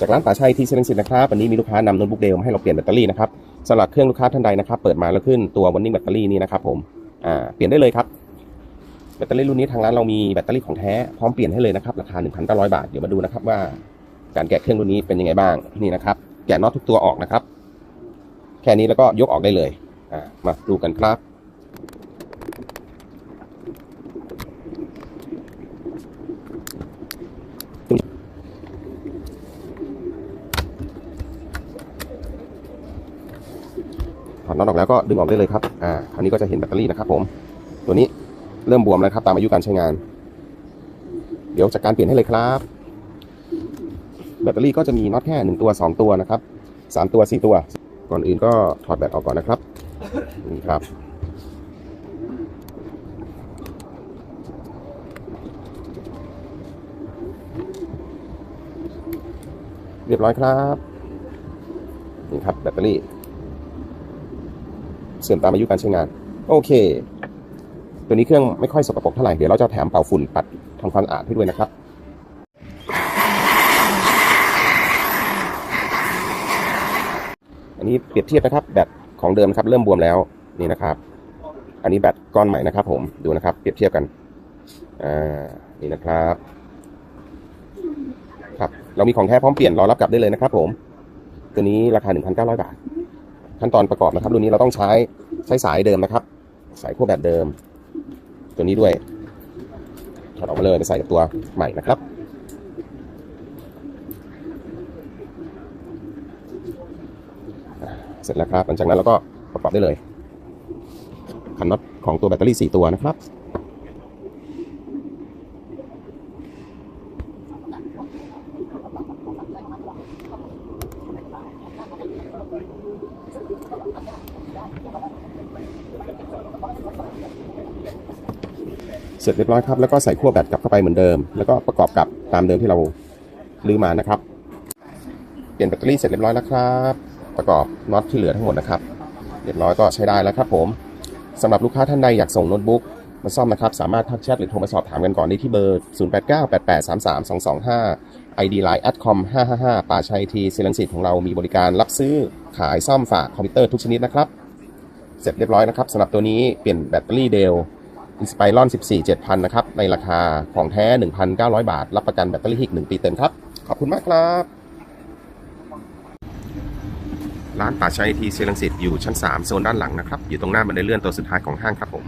จากร้านป่าชัยที่เซนสิตนะครับวันนี้มีลูกค้านำโน้ตบุ๊กเดลมาให้เราเปลี่ยนแบตเตอรี่นะครับสำหรับเครื่องลูกค้าท่านใดนะครับ เปิดมาแล้วขึ้นตัววันนิ่งแบตเตอรี่นี้นะครับผมอ่าเปลี่ยนได้เลยครับแบตเตอรี่รุ่นนี้ทางร้านเรามีแบตเตอรี่ของแท้พร้อมเปลี่ยนให้เลยนะครับราคา 1,900 บาทเดี๋ยวมาดูนะครับว่าการแกะเครื่องรุ่นนี้เป็นยังไงบ้างนี่นะครับแกะน็อตทุกตัวออกนะครับ แค่นี้แล้วก็ยกออกได้เลยอ่ามาดูกันครับ ถอดน็อตออกแล้วก็ดึงออกได้เลยครับ อ่า คราวนี้ก็จะเห็นแบตเตอรี่นะครับผม ตัวนี้เริ่มบวมแล้วครับ ตามอายุการใช้งาน เดี๋ยวจัดการเปลี่ยนให้เลยครับ แบตเตอรี่ก็จะมีน็อตแค่หนึ่งตัวสองตัวนะครับสามตัวสี่ตัว ก่อนอื่นก็ถอดแบตออกก่อนนะครับ นี่ครับ เรียบร้อยครับ นี่ครับแบตเตอรี่ เสื่อมตามอายุการใช้งาน โอเค ตัวนี้เครื่องไม่ค่อยสกปรกเท่าไหร่ เดี๋ยวเราจะแถมเป่าฝุ่นปัดทำความสะอาดให้ด้วยนะครับอันนี้เปรียบเทียบนะครับแบตของเดิมครับเริ่มบวมแล้วนี่นะครับ อันนี้แบตก้อนใหม่นะครับ ผมดูนะครับเปรียบเทียบกันอ่านี่นะครับครับ เรามีของแท้พร้อมเปลี่ยนรอรับกลับได้เลยนะครับผม ตัวนี้ราคา 1,900 บาท ขั้นตอนประกอบนะครับ รุ่นนี้เราต้องใช้ใช้สายเดิมนะครับ สายขั้วแบบเดิม ตัวนี้ด้วยถอดออกมาเลยไปใส่กับตัวใหม่นะครับเสร็จแล้วครับ หลังจากนั้นเราก็ประกอบได้เลยขันน็อตของตัวแบตเตอรี่ 4 ตัวนะครับ เสร็จเรียบร้อยครับ แล้วก็ใส่ขั้วแบตกลับเข้าไปเหมือนเดิม แล้วก็ประกอบกับตามเดิมที่เราลื้อมานะครับ เปลี่ยนแบตเตอรี่เสร็จเรียบร้อยแล้วครับ ประกอบน็อตที่เหลือทั้งหมดนะครับ เรียบร้อยก็ใช้ได้แล้วครับผมสำหรับลูกค้าท่านใดอยากส่งโน้ตบุ๊ก มาซ่อมนะครับ สามารถทักแชทหรือโทรมาสอบถามกันก่อนได้ที่เบอร์ 0898833225 ID Line at @com 555ป่าชัยทีเซลังสิตของเรามีบริการรับซื้อขายซ่อมฝากคอมพิวเตอร์ทุกชนิดนะครับ เสร็จเรียบร้อยนะครับสำหรับตัวนี้เปลี่ยนแบตเตอรี่เดลอินสไปรอน14 7000 นะครับ ในราคาของแท้ 1,900 บาท รับประกันแบตเตอรี่อีก 1 ปีเต็มครับ ขอบคุณมากครับ ร้านป่าชัยทีเซลังสิตอยู่ชั้น 3 โซนด้านหลังนะครับ อยู่ตรงหน้าบันไดเลื่อนตัวสุดท้ายของห้างครับผม